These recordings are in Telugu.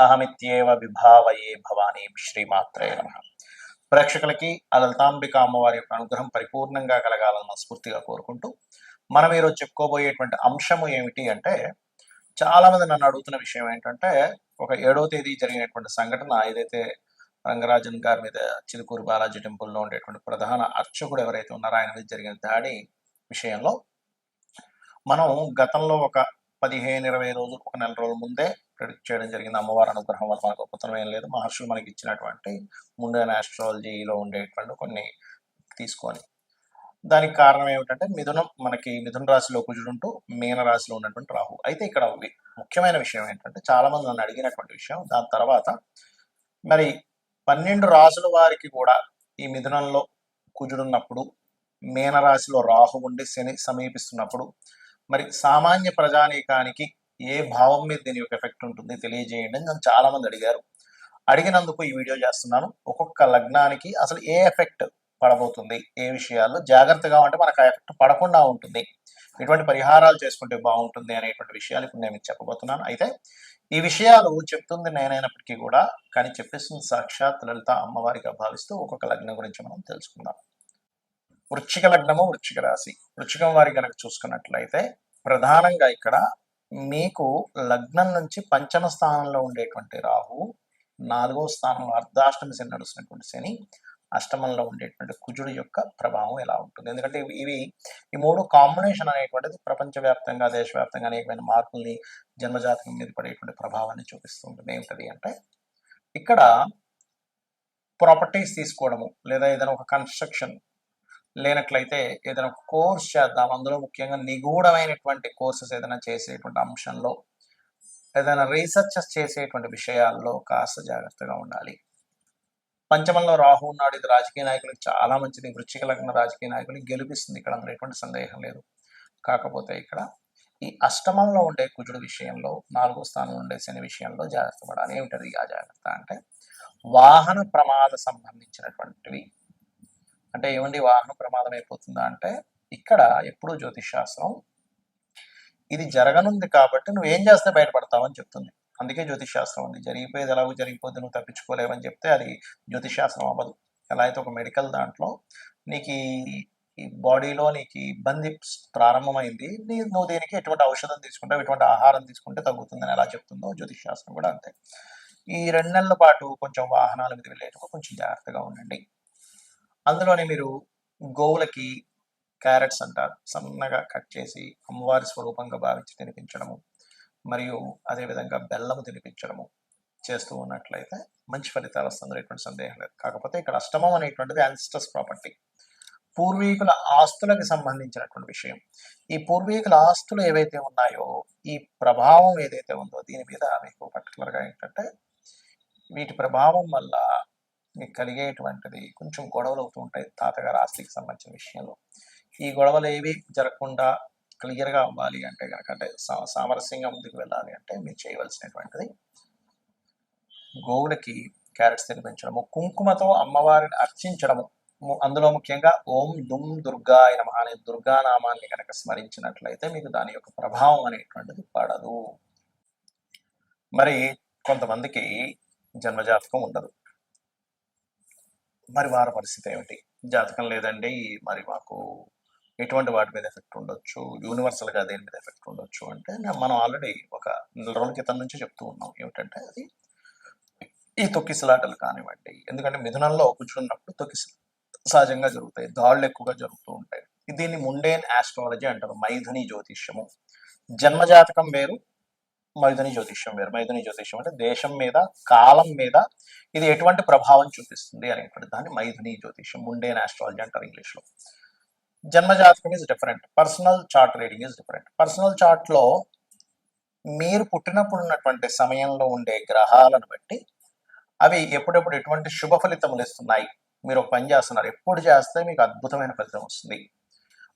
అహమిత్యేవ విభావయే భవానీ శ్రీమాత్రే నమ. ప్రేక్షకులకి ఆ లలితాంబిక అమ్మవారి యొక్క అనుగ్రహం పరిపూర్ణంగా కలగాలని మనస్ఫూర్తిగా కోరుకుంటూ మనం ఈరోజు చెప్పుకోబోయేటువంటి అంశము ఏమిటి అంటే చాలా మంది నన్ను అడుగుతున్న విషయం ఏంటంటే ఒక ఏడో తేదీ జరిగినటువంటి సంఘటన ఏదైతే రంగరాజన్ గారి మీద చిలుకూరు బాలాజీ టెంపుల్లో ఉండేటువంటి ప్రధాన అర్చకుడు ఎవరైతే ఉన్నారో ఆయన మీద జరిగిన దాడి విషయంలో మనం గతంలో ఒక పదిహేను ఇరవై రోజులు ఒక నెల రోజుల ముందే చేయడం జరిగింది. అమ్మవారి అనుగ్రహం వల్ల మనకు ఉపతనం ఏం లేదు. మహర్షులు మనకి ఇచ్చినటువంటి ముండైన ఆస్ట్రాలజీలో ఉండేటువంటి కొన్ని తీసుకొని దానికి కారణం ఏమిటంటే మిథునం మనకి మిథున రాశిలో కుజుడుంటూ మీన రాశిలో ఉన్నటువంటి రాహు. అయితే ఇక్కడ ముఖ్యమైన విషయం ఏంటంటే చాలా మంది నన్ను అడిగినటువంటి విషయం దాని తర్వాత మరి పన్నెండు రాసుల వారికి కూడా ఈ మిథునంలో కుజుడున్నప్పుడు మీన రాశిలో రాహు ఉండి శని సమీపిస్తున్నప్పుడు మరి సామాన్య ప్రజానీకానికి ఏ భావం మీద దీని యొక్క ఎఫెక్ట్ ఉంటుంది తెలియజేయండి అని నన్ను చాలా మంది అడిగారు. అడిగినందుకు ఈ వీడియో చేస్తున్నాను. ఒక్కొక్క లగ్నానికి అసలు ఏ ఎఫెక్ట్ పడబోతుంది? ఏ విషయాల్లో? జాగ్రత్తగా ఉంటే మనకు ఆ ఎఫెక్ట్ పడకుండా ఉంటుంది. ఎటువంటి పరిహారాలు చేసుకుంటే బాగుంటుంది అనేటువంటి విషయాలు ఇప్పుడు నేను చెప్పబోతున్నాను. అయితే ఈ విషయాలు చెప్తుంది నేనైనప్పటికీ కూడా కానీ చెప్పేస్తుంది సాక్షాత్ లలిత అమ్మవారిగా భావిస్తూ ఒక్కొక్క లగ్నం గురించి మనం తెలుసుకుందాం. వృచ్చిక లగ్నము వృచ్చిక రాశి. వృచ్చికం వారి కనుక చూసుకున్నట్లయితే ప్రధానంగా ఇక్కడ మీకు లగ్నం నుంచి పంచమ స్థానంలో ఉండేటువంటి రాహు నాలుగవ స్థానంలో అర్ధాష్టమి శని నడుస్తున్నటువంటి శని అష్టమంలో ఉండేటువంటి కుజుడు యొక్క ప్రభావం ఎలా ఉంటుంది. ఎందుకంటే ఇవి ఇవి ఈ మూడు కాంబినేషన్ అనేటువంటిది ప్రపంచవ్యాప్తంగా దేశవ్యాప్తంగా అనేకమైన మార్పుల్ని జన్మజాతకం మీద పడేటువంటి ప్రభావాన్ని చూపిస్తూ ఉంటుంది. ఏమిటది అంటే ఇక్కడ ప్రాపర్టీస్ తీసుకోవడము లేదా ఏదైనా ఒక కన్స్ట్రక్షన్ లేనట్లయితే ఏదైనా కోర్స్ చేద్దాం. అందులో ముఖ్యంగా నిగూఢమైనటువంటి కోర్సెస్ ఏదైనా చేసేటువంటి అంశంలో ఏదైనా రీసెర్చెస్ చేసేటువంటి విషయాల్లో కాస్త జాగ్రత్తగా ఉండాలి. పంచమంలో రాహు ఉన్నాడు. ఇది రాజకీయ నాయకులకు చాలా మంచిది. వృచ్చిక లగ్న రాజకీయ నాయకులు గెలిపిస్తుంది. ఇక్కడ అందులో ఎటువంటి సందేహం లేదు. కాకపోతే ఇక్కడ ఈ అష్టమంలో ఉండే కుజుడు విషయంలో నాలుగో స్థానంలో ఉండే శని విషయంలో జాగ్రత్త పడాలి. ఏమిటది? ఆ జాగ్రత్త అంటే వాహన ప్రమాద సంబంధించినటువంటివి. అంటే ఏమండి వాహన ప్రమాదం అయిపోతుందా అంటే ఇక్కడ ఎప్పుడూ జ్యోతిష్ శాస్త్రం ఇది జరగనుంది కాబట్టి నువ్వు ఏం చేస్తే బయటపడతావు అని చెప్తుంది. అందుకే జ్యోతిష్ శాస్త్రం ఉంది. జరిగిపోయేది ఎలాగో జరిగిపోతే నువ్వు తప్పించుకోలేవని చెప్తే అది జ్యోతిష్ శాస్త్రం అవ్వదు. ఎలా అయితే ఒక మెడికల్ దాంట్లో నీకు ఈ- బాడీలో నీకు ఇబ్బంది ప్రారంభమైంది నీ నువ్వు దీనికి ఎటువంటి ఔషధం తీసుకుంటావు ఎటువంటి ఆహారం తీసుకుంటే తగ్గుతుందని ఎలా చెప్తుందో జ్యోతిష్ శాస్త్రం కూడా అంతే. ఈ రెండు నెలల పాటు కొంచెం వాహనాల మీద వెళ్ళేటప్పుడు కొంచెం జాగ్రత్తగా ఉండండి. అందులోనే మీరు గోవులకి క్యారెట్స్ అంటారు. సన్నగా కట్ చేసి అమ్మవారి స్వరూపంగా భావించి తినిపించడము మరియు అదేవిధంగా బెల్లము తినిపించడము చేస్తూ ఉన్నట్లయితే మంచి ఫలితాలు వస్తుంది ఎటువంటి సందేహం లేదు. కాకపోతే ఇక్కడ అష్టమం అనేటువంటిది యాన్సిస్టర్స్ ప్రాపర్టీ పూర్వీకుల ఆస్తులకు సంబంధించినటువంటి విషయం. ఈ పూర్వీకుల ఆస్తులు ఏవైతే ఉన్నాయో ఈ ప్రభావం ఏదైతే ఉందో దీని మీద మీకు పర్టికులర్గా ఏంటంటే వీటి ప్రభావం వల్ల కలిగేటువంటిది కొంచెం గొడవలు అవుతూ ఉంటాయి తాతగారు ఆస్తికి సంబంధించిన విషయంలో. ఈ గొడవలు ఏవి జరగకుండా క్లియర్గా అవ్వాలి అంటే కనుక అంటే సామరస్యంగా ముందుకు వెళ్ళాలి అంటే మీరు చేయవలసినటువంటిది గోవులకి క్యారెట్స్ తినిపించడము కుంకుమతో అమ్మవారిని అర్చించడము. అందులో ముఖ్యంగా ఓం దుమ్ దుర్గా అయిన అనే దుర్గా నామాన్ని కనుక స్మరించినట్లయితే మీకు దాని యొక్క ప్రభావం అనేటువంటిది పడదు. మరి కొంతమందికి జన్మజాతకం ఉండదు. మరి వారి పరిస్థితి ఏమిటి? జాతకం లేదండి. మరి మాకు ఎటువంటి వాటి మీద ఎఫెక్ట్ ఉండొచ్చు? యూనివర్సల్గా దేని మీద ఎఫెక్ట్ ఉండొచ్చు అంటే మనం ఆల్రెడీ ఒక నెల రోజుల క్రితం నుంచి చెప్తూ ఉన్నాం. ఏమిటంటే అది ఈ తొక్కిసలాటలు కానివ్వండి. ఎందుకంటే మిథునంలో కూర్చున్నప్పుడు తొక్కిస సహజంగా జరుగుతాయి. దాడులు ఎక్కువగా జరుగుతూ ఉంటాయి. దీన్ని ముండేన్ ఆస్ట్రాలజీ అంటారు. మైథుని జ్యోతిష్యము. జన్మజాతకం వేరు మైథుని జ్యోతిష్యం వేరు. మైథుని జ్యోతిష్యం అంటే దేశం మీద కాలం మీద ఇది ఎటువంటి ప్రభావం చూపిస్తుంది అనేటువంటి దాన్ని మైథుని జ్యోతిష్యం ముండేన్ ఆస్ట్రాలజీ అంటారు ఇంగ్లీష్లో. జన్మజాతకం is different personal chart reading is different personal చార్ట్లో మీరు పుట్టినప్పుడు ఉన్నటువంటి సమయంలో ఉండే గ్రహాలను బట్టి అవి ఎప్పుడెప్పుడు ఎటువంటి శుభ ఫలితములు ఇస్తున్నాయి? మీరు ఒక పని చేస్తున్నారు. ఎప్పుడు చేస్తే మీకు అద్భుతమైన ఫలితం వస్తుంది?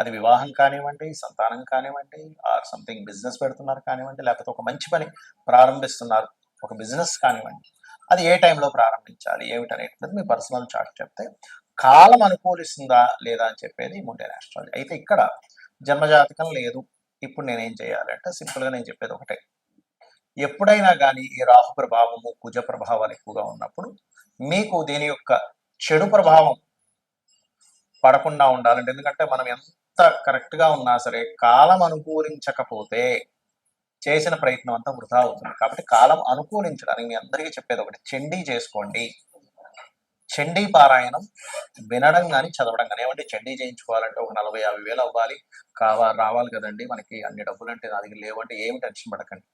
అది వివాహం కానివ్వండి సంతానం కానివ్వండి ఆర్ సంథింగ్ బిజినెస్ పెడుతున్నారు కానివ్వండి లేకపోతే ఒక మంచి పని ప్రారంభిస్తున్నారు ఒక బిజినెస్ కానివ్వండి అది ఏ టైంలో ప్రారంభించాలి ఏమిటనేటువంటిది మీ పర్సనల్ చార్ట్ చెప్తే కాలం అనుకూలిస్తుందా లేదా అని చెప్పేది ముండేన్ ఆస్ట్రాలజీ. అయితే ఇక్కడ జన్మజాతకం లేదు. ఇప్పుడు నేనేం చేయాలంటే సింపుల్గా నేను చెప్పేది ఒకటే. ఎప్పుడైనా కానీ ఈ రాహు ప్రభావము కుజ ప్రభావాలు ఎక్కువగా ఉన్నప్పుడు మీకు దీని యొక్క చెడు ప్రభావం పడకుండా ఉండాలంటే ఎందుకంటే మనం ఎంత కరెక్ట్గా ఉన్నా సరే కాలం అనుకూలించకపోతే చేసిన ప్రయత్నం అంతా వృధా అవుతుంది. కాబట్టి కాలం అనుకూలించడానికి మీ అందరికీ చెప్పేది ఒకటి చండీ చేసుకోండి. చండీ పారాయణం వినడం కానీ చదవడం కానీ ఏమంటే చండీ చేయించుకోవాలంటే ఒక నలభై యాభై వేలు అవ్వాలి. కావా రావాలి కదండి మనకి అన్ని డబ్బులు అంటే నా దగ్గర లేవంటే ఏమి టెన్షన్ పడకండి.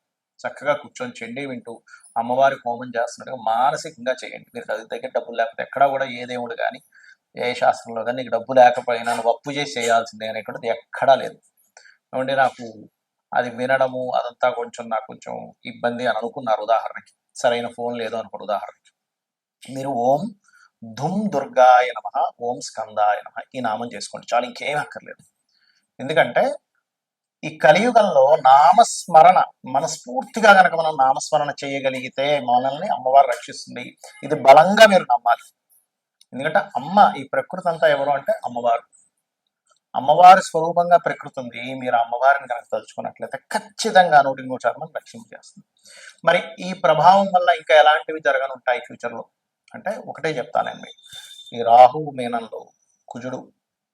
చక్కగా కూర్చొని చండీ వింటూ అమ్మవారి హోమం చేస్తున్నట్టుగా మానసికంగా చేయండి. మీరు దగ్గర డబ్బులు లేకపోతే ఎక్కడా కూడా ఏ దేవుడు కానీ ఏ శాస్త్రంలో కానీ నీకు డబ్బు లేకపోయినా అప్పు చేసి చేయాల్సిందే అనేటువంటిది ఎక్కడా లేదు. ఏమంటే నాకు అది వినడము అదంతా కొంచెం నాకు కొంచెం ఇబ్బంది అని అనుకున్నారు ఉదాహరణకి. సరైన ఫోన్ లేదు అనుకోండి ఉదాహరణకి. మీరు ఓం ధుమ్ దుర్గాయ నమ ఓం స్కందాయ నమ ఈ నామం చేసుకోండి. చాలా ఇంకేం అక్కర్లేదు. ఎందుకంటే ఈ కలియుగంలో నామస్మరణ మనస్ఫూర్తిగా కనుక మనం నామస్మరణ చేయగలిగితే మనల్ని అమ్మవారు రక్షిస్తుంది. ఇది బలంగా మీరు నమ్మాలి. ఎందుకంటే అమ్మ ఈ ప్రకృతి అంతా ఎవరు అంటే అమ్మవారు. అమ్మవారి స్వరూపంగా ప్రకృతి ఉంది. మీరు అమ్మవారిని కనుక తలుచుకున్నట్లయితే ఖచ్చితంగా నూటి నూట శాతం రక్షింపు చేస్తుంది. మరి ఈ ప్రభావం వల్ల ఇంకా ఎలాంటివి జరగనుంటాయి ఫ్యూచర్లో? అంటే ఒకటే చెప్తానండి ఈ రాహు మీనంలో కుజుడు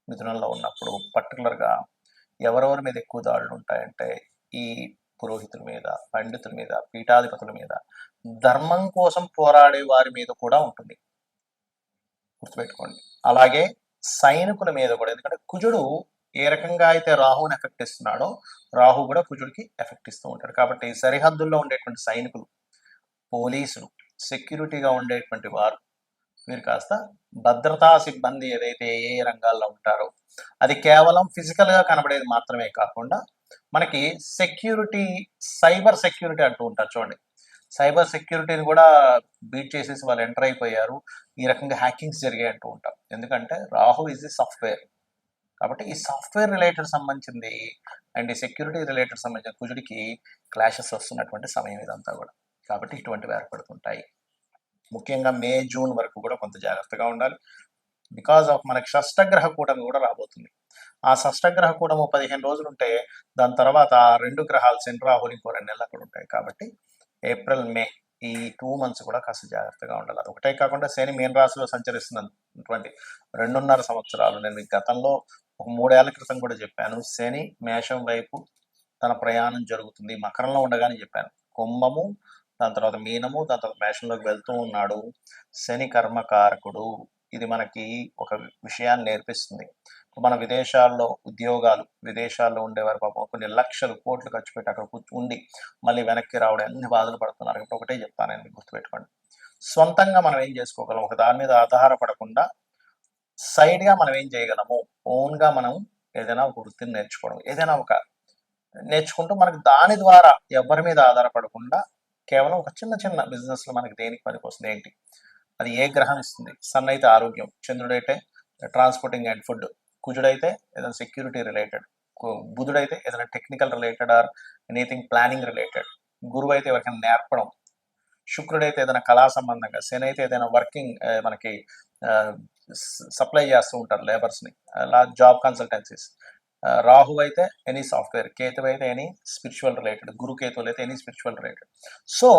మిథునంలో ఉన్నప్పుడు పర్టికులర్గా ఎవరెవరి మీద ఎక్కువ దాడులు ఉంటాయంటే ఈ పురోహితుల మీద పండితుల మీద పీఠాధిపతుల మీద ధర్మం కోసం పోరాడే వారి మీద కూడా ఉంటుంది. గుర్తుపెట్టుకోండి. అలాగే సైనికుల మీద కూడా ఎందుకంటే కుజుడు ఏ రకంగా అయితే రాహుని ఎఫెక్ట్ ఇస్తున్నాడో రాహు కూడా కుజుడికి ఎఫెక్ట్ ఇస్తూ ఉంటాడు. కాబట్టి సరిహద్దుల్లో ఉండేటువంటి సైనికులు పోలీసులు సెక్యూరిటీగా ఉండేటువంటి వారు మీరు కాస్త భద్రతా సిబ్బంది ఏదైతే ఏ ఏ రంగాల్లో ఉంటారో అది కేవలం ఫిజికల్గా కనబడేది మాత్రమే కాకుండా మనకి సెక్యూరిటీ సైబర్ సెక్యూరిటీ అంటూ ఉంటారు చూడండి. సైబర్ సెక్యూరిటీని కూడా బీట్ చేసేసి వాళ్ళు ఎంటర్ అయిపోయారు. ఈ రకంగా హ్యాకింగ్స్ జరిగాయి అంటూ ఉంటాం. ఎందుకంటే రాహు ఇస్ ది సాఫ్ట్వేర్ కాబట్టి ఈ సాఫ్ట్వేర్ రిలేటెడ్ సంబంధించింది అండ్ ఈ సెక్యూరిటీ రిలేటెడ్ సంబంధించిన కుజుడికి క్లాషెస్ వస్తున్నటువంటి సమయం ఇదంతా కూడా. కాబట్టి ఇటువంటివి ఏర్పడుతుంటాయి. ముఖ్యంగా మే జూన్ వరకు కూడా కొంత జాగ్రత్తగా ఉండాలి. బికాజ్ ఆఫ్ మనకి షష్టగ్రహ కూటమి కూడా రాబోతుంది. ఆ షష్టగ్రహ కూటము పదిహేను రోజులు ఉంటే దాని తర్వాత ఆ రెండు గ్రహాలు శని ఇంకో రెండు నెలలు అక్కడ ఉంటాయి. కాబట్టి ఏప్రిల్ మే ఈ టూ మంత్స్ కూడా కాస్త జాగ్రత్తగా ఉండాలి. అది ఒకటే కాకుండా శని మీన రాశిలో సంచరిస్తున్నటువంటి రెండున్నర సంవత్సరాలు. నేను గతంలో ఒక మూడేళ్ళ క్రితం కూడా చెప్పాను. శని మేషం వైపు తన ప్రయాణం జరుగుతుంది. మకరంలో ఉండగానే చెప్పాను. కుంభము దాని తర్వాత మీనము దాని తర్వాత మేషంలోకి వెళ్తూ ఉన్నాడు. శని కర్మకారకుడు. ఇది మనకి ఒక విషయాన్ని నేర్పిస్తుంది. మన విదేశాల్లో ఉద్యోగాలు విదేశాల్లో ఉండేవారు పాపం కొన్ని లక్షలు కోట్లు ఖర్చు పెట్టి అక్కడ కూర్చు ఉండి మళ్ళీ వెనక్కి రావడం అన్ని బాధలు పడుతున్నారు. కాబట్టి ఒకటే చెప్తానండి గుర్తుపెట్టుకోండి. సొంతంగా మనం ఏం చేసుకోగలం? ఒక దాని మీద ఆధారపడకుండా సైడ్గా మనం ఏం చేయగలము? ఓన్గా మనం ఏదైనా ఒక వృత్తిని నేర్చుకోవడం. ఏదైనా ఒక నేర్చుకుంటూ మనకి దాని ద్వారా ఎవరి మీద ఆధారపడకుండా కేవలం ఒక చిన్న చిన్న బిజినెస్లో మనకి దేనికి పనికి వస్తుంది? ఏంటి? అది ఏ గ్రహం ఇస్తుంది? సన్ అయితే ఆరోగ్యం. చంద్రుడైతే ట్రాన్స్పోర్టింగ్ అండ్ ఫుడ్. కుజుడైతే ఏదైనా సెక్యూరిటీ రిలేటెడ్ బుధుడైతే ఏదైనా technical related or anything planning related గురువు అయితే ఎవరికైనా నేర్పడం శుక్రుడైతే ఏదైనా కళా సంబంధంగా శని అయితే ఏదైనా వర్కింగ్ మనకి సప్లై చేస్తూ ఉంటారు లేబర్స్ని అలా జాబ్ కన్సల్టెన్సీస్ రాహు అయితే ఎనీ సాఫ్ట్వేర్ కేతు అయితే ఎనీ స్పిరిచువల్ రిలేటెడ్ గురు కేతువులు అయితే ఎనీ స్పిరిచువల్ రిలేటెడ్ సో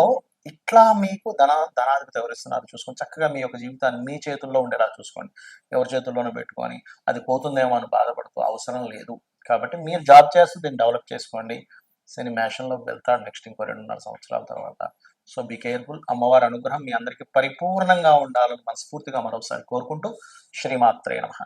ఇట్లా మీకు ధన ధనాధిపతి ఎవరిస్తున్నారు చూసుకొని చక్కగా మీ యొక్క జీవితాన్ని మీ చేతుల్లో ఉండేలా చూసుకోండి. ఎవరి చేతుల్లోనూ పెట్టుకొని అది పోతుందేమో అని బాధపడుతూ అవసరం లేదు. కాబట్టి మీరు జాబ్ చేస్తూ దీన్ని డెవలప్ చేసుకోండి. శని మేషంలోకి వెళ్తాడు నెక్స్ట్ ఇంకో రెండున్నర సంవత్సరాల తర్వాత. సో బీ కేర్ఫుల్ అమ్మవారి అనుగ్రహం మీ అందరికీ పరిపూర్ణంగా ఉండాలని మనస్ఫూర్తిగా మరొకసారి కోరుకుంటూ శ్రీమాత్రే నమ.